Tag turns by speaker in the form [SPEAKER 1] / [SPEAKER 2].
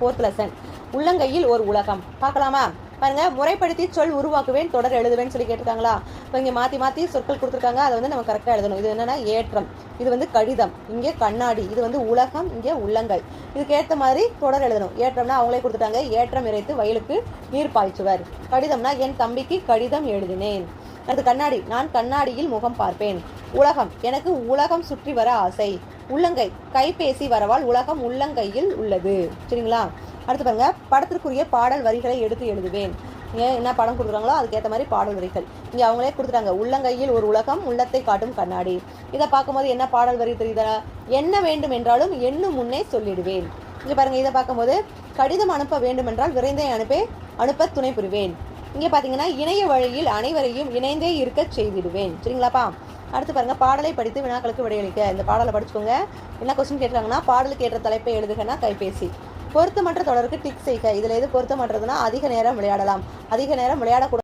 [SPEAKER 1] Fourth lesson உள்ளங்கையில் ஒரு உலகம். பார்க்கலாமா? பாருங்க முறைப்படுத்தி சொல் உருவாக்குவேன் தொடர் எழுதுவேன்னு சொல்லி கேட்டிருக்காங்களா? இப்போ இங்கே மாற்றி மாற்றி சொற்கள் கொடுத்துருக்காங்க. அதை வந்து நம்ம கரெக்டாக எழுதணும். இது என்னன்னா ஏற்றம். இது வந்து கடிதம். இங்கே கண்ணாடி. இது வந்து உலகம் இங்கே உள்ளங்கள். இதுக்கு ஏற்ற மாதிரி தொடர் எழுதணும். ஏற்றம்னா அவங்களே கொடுத்துட்டாங்க. ஏற்றம் இறைத்து வயலுக்கு நீர் பாய்ச்சுவர். கடிதம்னா என் தம்பிக்கு கடிதம் எழுதினேன். அடுத்து கண்ணாடி. நான் கண்ணாடியில் முகம் பார்ப்பேன். உலகம். எனக்கு உலகம் சுற்றி வர ஆசை. உள்ளங்கை. கைபேசி வரவால் உலகம் உள்ளங்கையில் உள்ளது. சரிங்களா? அடுத்து பாருங்க. படத்திற்குரிய பாடல் வரிகளை எடுத்து எழுதுவேன். இங்கே என்ன படம் கொடுக்குறாங்களோ அதுக்கேற்ற மாதிரி பாடல் வரிகள். இங்கே அவங்களே கொடுத்துட்டாங்க. உள்ளங்கையில் ஒரு உலகம் உள்ளத்தை காட்டும் கண்ணாடி. இதை பார்க்கும்போது என்ன பாடல் வரி தெரியுதா? என்ன வேண்டும் என்றாலும் எண்ணும் முன்னே சொல்லிடுவேன். இங்கே பாருங்க இதை பார்க்கும்போது கடிதம் அனுப்ப வேண்டுமென்றால் விரைந்தே அனுப்பி அனுப்ப துணை புரிவேன். இங்கே பார்த்தீங்கன்னா இணைய வழியில் அனைவரையும் இணைந்தே இருக்க செய்திடுவேன். சரிங்களாப்பா? அடுத்து பாருங்க பாடலை படித்து வினாக்களுக்கு விடையளிக்க. இந்த பாடலை படிச்சுக்கோங்க. என்ன கொஸ்டின் கேட்குறாங்கன்னா பாடலுக்கு ஏற்ற தலைப்பை எழுதுகன்னா கைபேசி. பொருத்தமற்ற தொடருக்கு டிக் செய்க. இதில் எது பொருத்தமற்றதுன்னா அதிக நேரம் விளையாடலாம். அதிக நேரம் விளையாடக்கூடாது.